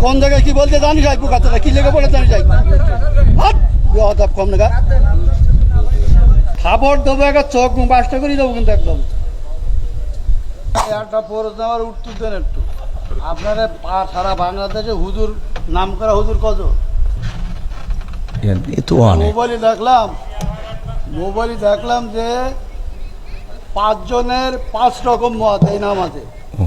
কোন জায়গায় কি বলতে জানি যাই পোকাতলা কি লেগে পড়ে জানি যাই। হাট কম না খাবার দেবো একটা চোখ বাসটা করে দেবো কিন্তু একদম। একটা প্রশ্ন আমার উত্তর দেন একটু। আপনারা পা- সারা বাংলাদেশে হুজুর নাম করা হুজুর কত মোবাইলে দেখলাম মোবাইলে দেখলাম যে পাঁচজনের পাঁচ রকম মত এই নাম ও।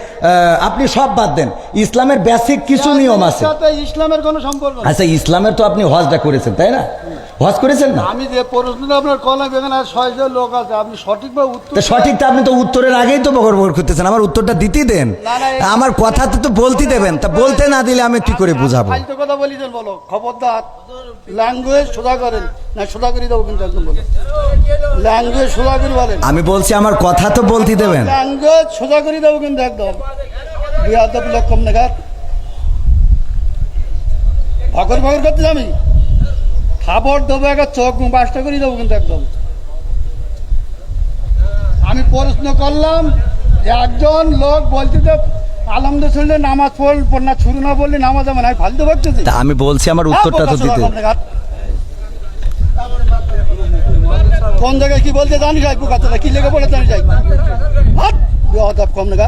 আপনি সব বাদ দেন। ইসলামের বেসিক কিছু নিয়ম আছে। ইসলামের কোনো সম্পর্ক আচ্ছা ইসলামের তো আপনি হজটা করেছেন তাই না? হজ করেছেন না? আমি যে প্রশ্নটা আপনার কলাম এখানে ছয়জন লোক আছে আপনি সঠিকভাবে উত্তর তো সঠিকটা আপনি তো উত্তরের আগেই তো বকর বকর করতেছেন আমার উত্তরটা দিতেই দেন। আমার কথা তো বলতে দেবেন তা বলতে না দিলে আমি কি করে বুঝাবো? ফালতু কথা বলিছেন বলো। খবরদার। ল্যাঙ্গুয়েজ সোজা করেন। না সোজা করে দেবো কিন্তু একদম বলো। ল্যাঙ্গুয়েজ সোজা করে বলেন। আমি বলছি আমার কথা তো বলতে দেবেন। ল্যাঙ্গুয়েজ সোজা করে দেবো কিন্তু একদম। বিয়াদব লোক কম নাগাদ ভগর ভগর করতে আমি খাবার দেবো একটা চোখ বাসটা করে দেবো কিন্তু একদম। আমি প্রশ্ন করলাম যে একজন লোক বলছে যে আলহামদুলিল্লাহ নামাজ পড় না ছুরু না বললে নামাজ না আমি ফালতু তা আমি বলছি আমার উত্তরটা তো দিতে। কোন জায়গায় কি বলতে জানি যাই পোকাতলা কি লেগে পড়ে জানি যাই কম নাগা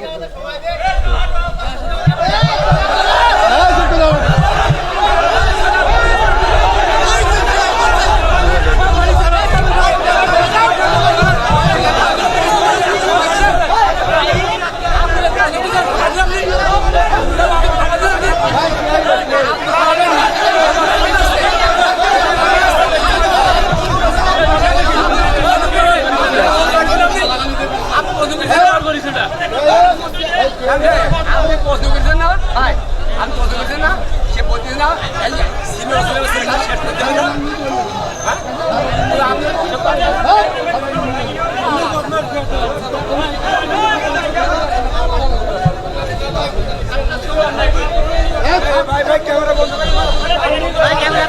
আপনি প্রশ্ন ভাই আপনি প্রশ্ন করছেন না সে বলছেন না করতে হবে ক্যামেরা বন্ধ ভাই